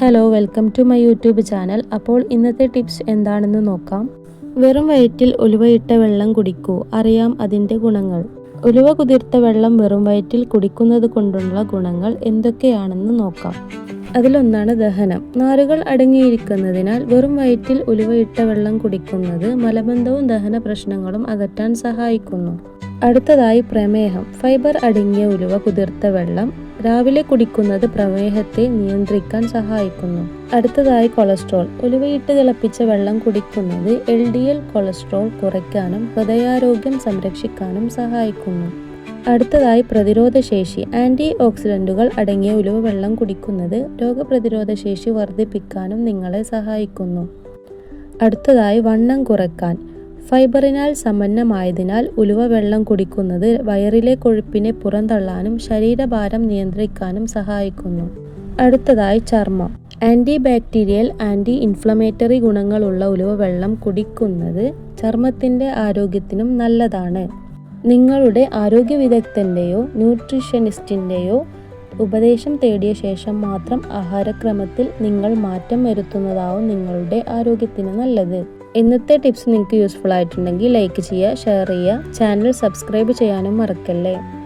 Hello welcome to my YouTube channel അപ്പോൾ ഇന്നത്തെ tips എന്താണെന്ന് നോക്കാം. വെറും വയറ്റിൽ ഉലുവയിട്ട വെള്ളം കുടിക്കൂ. അറിയാം അതിന്റെ ഗുണങ്ങൾ. ഉലുവ കുതിർത്ത വെള്ളം വെറും വയറ്റിൽ കുടിക്കുന്നത് കൊണ്ടുള്ള ഗുണങ്ങൾ എന്തൊക്കെയാണെന്ന് നോക്കാം. അതിലൊന്നാണ് ദഹനം. നാരുകൾ അടങ്ങിയിരിക്കുന്നതിനാൽ വെറും വയറ്റിൽ ഉലുവയിട്ട വെള്ളം കുടിക്കുന്നത് മലബന്ധവും ദഹന പ്രശ്നങ്ങളും അകറ്റാൻ സഹായിക്കുന്നു. അടുത്തതായി പ്രമേഹം. ഫൈബർ അടങ്ങിയ ഉലുവ കുതിർത്ത വെള്ളം രാവിലെ കുടിക്കുന്നത് പ്രമേഹത്തെ നിയന്ത്രിക്കാൻ സഹായിക്കുന്നു. അടുത്തതായി കൊളസ്ട്രോൾ. ഉലുവയിട്ട് തിളപ്പിച്ച വെള്ളം കുടിക്കുന്നത് എൽ ഡി എൽ കൊളസ്ട്രോൾ കുറയ്ക്കാനും ഹൃദയാരോഗ്യം സംരക്ഷിക്കാനും സഹായിക്കുന്നു. അടുത്തതായി പ്രതിരോധശേഷി. ആന്റി ഓക്സിഡന്റുകൾ അടങ്ങിയ ഉലുവ വെള്ളം കുടിക്കുന്നത് രോഗപ്രതിരോധ ശേഷി വർദ്ധിപ്പിക്കാനും നിങ്ങളെ സഹായിക്കുന്നു. അടുത്തതായി വണ്ണം കുറയ്ക്കാൻ. ഫൈബറിനാൽ സമ്പന്നമായതിനാൽ ഉലുവ വെള്ളം കുടിക്കുന്നത് വയറിലെ കൊഴുപ്പിനെ പുറന്തള്ളാനും ശരീരഭാരം നിയന്ത്രിക്കാനും സഹായിക്കുന്നു. അടുത്തതായി ചർമ്മം. ആന്റി ബാക്ടീരിയൽ ആന്റി ഇൻഫ്ലമേറ്ററി ഗുണങ്ങളുള്ള ഉലുവ വെള്ളം കുടിക്കുന്നത് ചർമ്മത്തിന്റെ ആരോഗ്യത്തിനും നല്ലതാണ്. നിങ്ങളുടെ ആരോഗ്യ വിദഗ്ധന്റെയോ ന്യൂട്രിഷ്യനിസ്റ്റിന്റെയോ ഉപദേശം തേടിയ ശേഷം മാത്രം ആഹാരക്രമത്തിൽ നിങ്ങൾ മാറ്റം വരുത്തുന്നതാവും നിങ്ങളുടെ ആരോഗ്യത്തിന് നല്ലത്. ഇന്നത്തെ ടിപ്സ് നിങ്ങൾക്ക് യൂസ്ഫുൾ ആയിട്ടുണ്ടെങ്കിൽ ലൈക്ക് ചെയ്യുക ഷെയർ ചെയ്യുക ചാനൽ സബ്സ്ക്രൈബ് ചെയ്യാനും മറക്കല്ലേ?